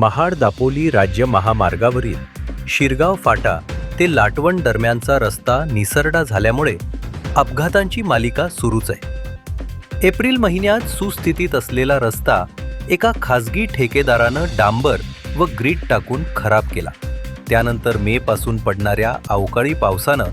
महाड दापोली राज्य महामार्गावरील शिरगाव फाटा ते लाटवण दरम्यानचा रस्ता निसरडा झाल्यामुळे अपघातांची मालिका सुरूच आहे. एप्रिल महिन्यात सुस्थितीत असलेला रस्ता एका खासगी ठेकेदारानं डांबर व ग्रीट टाकून खराब केला. त्यानंतर मेपासून पडणाऱ्या अवकाळी पावसानं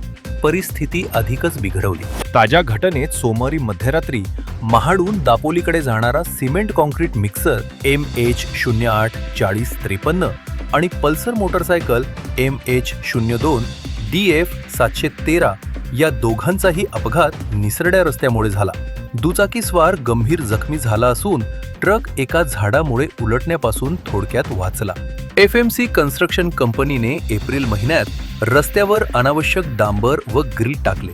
परिस्थिती अधिकच बिघडवली. ताज्या घटनेत सोमवारी मध्यरात्री महाडून दापोलीकडे जाणारा cement concrete mixer M H शून्य आठ चाळीस त्रेपन्न आणि पल्सर मोटरसायकल एम एच शून्य दोन डी एफ सातशे तेरा या दोघांचाही अपघात निसरड्या रस्त्यामुळे झाला. दुचाकीस्वार गंभीर जखमी झाला असून ट्रक एका झाडामुळे उलटण्यापासून थोडक्यात वाचला. एफ एम सी कन्स्ट्रक्शन कंपनीने एप्रिल महिन्यात रस्त्यावर अनावश्यक डांबर व ग्रिल टाकले.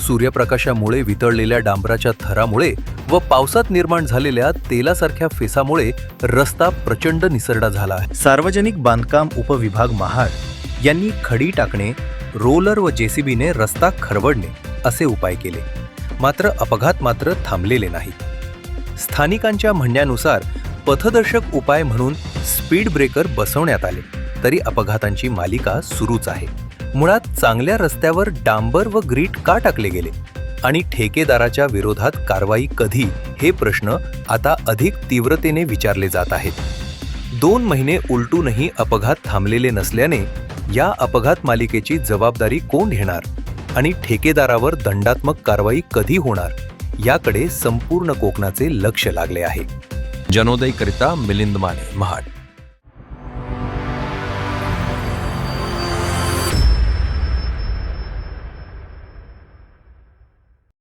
सूर्यप्रकाशामुळे वितळलेल्या डांबराच्या थरामुळे व पावसात निर्माण झालेल्या तेलासारख्या फेसामुळे रस्ता प्रचंड निसरडा झाला आहे. सार्वजनिक बांधकाम उपविभाग महाड यांनी खडी टाकणे रोलर व जेसीबीने रस्ता खरवडणे असे उपाय केले. मात्र अपघात मात्र थांबलेले नाहीत स्थानिकांच्या म्हणण्यानुसार पथदर्शक उपाय म्हणून स्पीड ब्रेकर बसवण्यात आले तरी अपघातांची मालिका सुरूच आहे. मुळात चांगल्या रस्त्यावर डांबर व ग्रीट का टाकले गेले? आणि ठेकेदाराच्या विरोधात कारवाई कधी? हे प्रश्न आता अधिक तीव्रतेने विचारले जात आहेत. दोन महिने उलटूनही अपघात थांबलेले नसल्याने या अपघात मालिकेची जबाबदारी कोण घेणार? आणि ठेकेदारावर दंडात्मक कारवाई कधी होणार? याकडे संपूर्ण कोकणाचे लक्ष लागले आहे. जनोदयकरिता मिलिंद माने महाड.